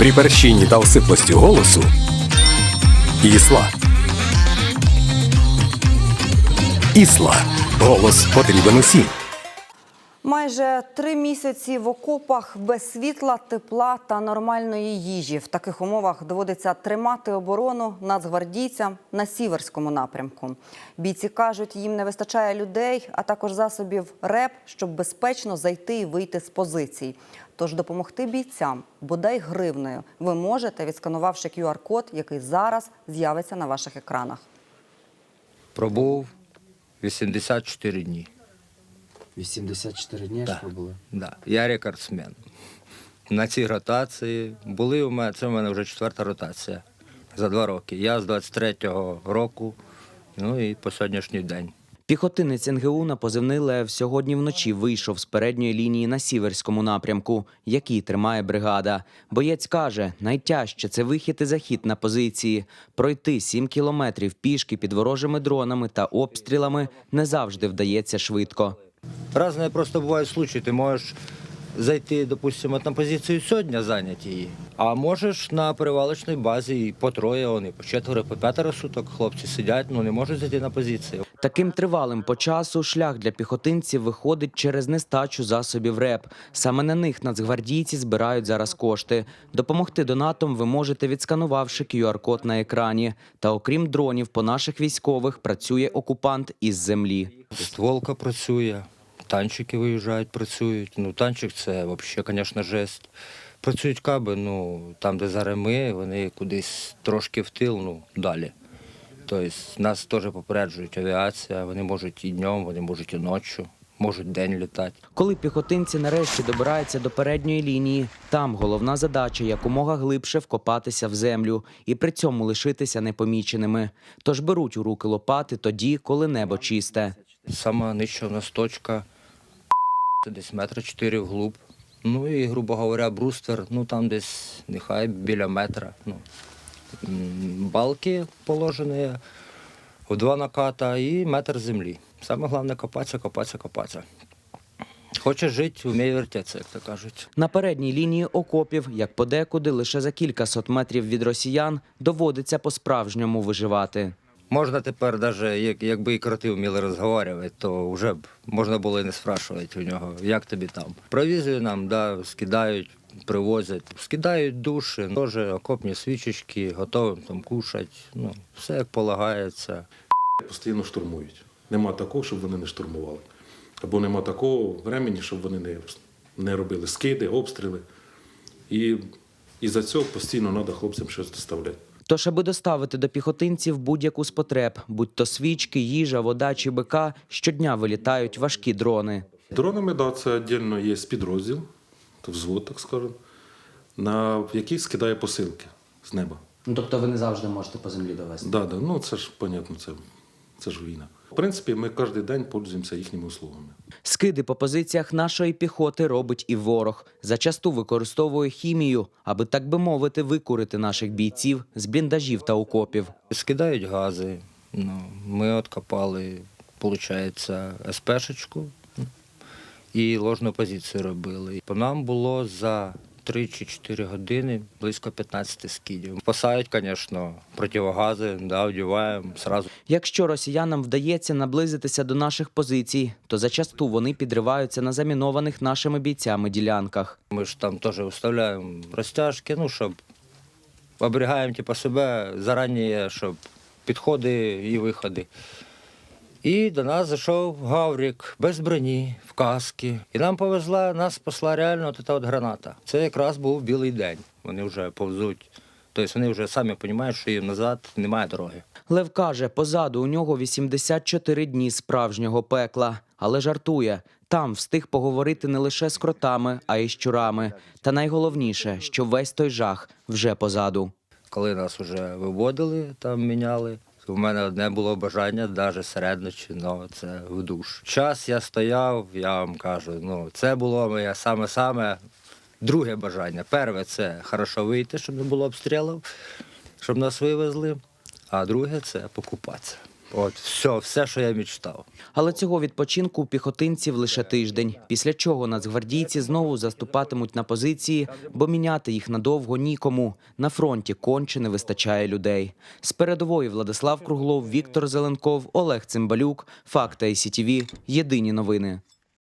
При перщині та осиплості голосу Ісла. Ісла. Голос потрібен усім. Майже три місяці в окопах без світла, тепла та нормальної їжі. В таких умовах доводиться тримати оборону нацгвардійцям на сіверському напрямку. Бійці кажуть, їм не вистачає людей, а також засобів РЕП, щоб безпечно зайти і вийти з позицій. Тож допомогти бійцям, бодай гривнею, ви можете, відсканувавши QR-код, який зараз з'явиться на ваших екранах. Пробув 84 дні. 84 дні Да. ж пробули. Да. Я рекордсмен. На цій ротації були у мене, це у мене вже четверта ротація за два роки. Я з 23-го року, ну і по сьогоднішній день. Піхотинець НГУ на позивний Лев сьогодні вночі вийшов з передньої лінії на сіверському напрямку, який тримає бригада. Боєць каже, найтяжче це вихід і захід на позиції. Пройти 7 кілометрів пішки під ворожими дронами та обстрілами не завжди вдається швидко. Разне просто бувають случаї. Ти можеш зайти, допустимо, на позицію сьогодні зайняти її, а можеш на перевалочній базі і по троє, вони по четверо, по п'ятеро суток хлопці сидять, ну не можуть зайти на позицію. Таким тривалим по часу шлях для піхотинців виходить через нестачу засобів РЕП. Саме на них нацгвардійці збирають зараз кошти. Допомогти донатам ви можете, відсканувавши QR-код на екрані. Та окрім дронів, по наших військових працює окупант із землі. Стволка працює, танчики виїжджають, працюють. Ну, танчик це взагалі, звісно, жесть. Працюють каби, ну там, де зараз ми, вони кудись трошки в тил, ну далі. Тобто нас теж попереджують авіація, вони можуть і днем, вони можуть і ночі, можуть день літати. Коли піхотинці нарешті добираються до передньої лінії, там головна задача якомога глибше вкопатися в землю і при цьому лишитися непоміченими. Тож беруть у руки лопати тоді, коли небо чисте. Сама нижча у нас точка десь метра чотири вглуб. Ну і, грубо говоря, бруствер, ну там десь нехай біля метра. Ну, балки положені в два наката і метр землі. Саме головне копатися, копатися, копатися. Хочеш жити, вмій вертятися, як то кажуть. На передній лінії окопів, як подекуди, лише за кілька сот метрів від росіян доводиться по-справжньому виживати. Можна тепер, навіть як, якби і кроти вміли розговорювати, то вже б можна було і не спрашувати у нього, як тобі там. Провізію нам да, скидають, привозять, скидають душі, теж окопні свічечки, готовим там кушати. Ну, все як полагається. постійно штурмують. Нема такого, щоб вони не штурмували. Або нема такого времени, щоб вони не, не робили скиди, обстріли. І, і за цього постійно треба хлопцям щось доставляти. Тож, аби доставити до піхотинців будь-яку з потреб, будь то свічки, їжа, вода чи бика, щодня вилітають важкі дрони. Дронами, да, це віддільно є підрозділ, то взвод, так скажемо, на який скидає посилки з неба. Ну тобто ви не завжди можете по землі довести. Да, да, ну це ж понятно, це, це ж війна. В принципі, ми кожен день пользуємося їхніми услугами. Скиди по позиціях нашої піхоти робить і ворог. Зачасту використовує хімію, аби так би мовити, викурити наших бійців з бліндажів та окопів. Скидають гази. Ну, ми откопали, виходить, СПшечку і ложну позицію робили. По нам було за 3 чи 4 години близько 15 скидів. Спасають, звісно, противогази, да, вдіваємо зразу. Якщо росіянам вдається наблизитися до наших позицій, то зачасту вони підриваються на замінованих нашими бійцями ділянках. Ми ж там теж виставляємо розтяжки, ну, щоб оберігаємо типу, себе зарані, щоб підходи і виходи. І до нас зайшов Гаврік без броні, в каски. І нам повезла, нас спасла реально от ця от граната. Це якраз був білий день. Вони вже повзуть. Тобто вони вже самі розуміють, що їм назад немає дороги. Лев каже, позаду у нього 84 дні справжнього пекла, але жартує. Там встиг поговорити не лише з кротами, а й з щурами. Та найголовніше, що весь той жах вже позаду. Коли нас вже виводили, там міняли. У мене одне було бажання, навіть серед ночі, ну це в душ. Час я стояв, я вам кажу, ну це було моє саме-саме друге бажання. Перше це хорошо вийти, щоб не було обстрілів, щоб нас вивезли. А друге це покупатися. От, все, все, що я мечтав. Але цього відпочинку у піхотинців лише тиждень, після чого нацгвардійці знову заступатимуть на позиції, бо міняти їх надовго нікому. На фронті конче не вистачає людей. З передової Владислав Круглов, Віктор Зеленков, Олег Цимбалюк, Факта і СІТІВІ. Єдині новини.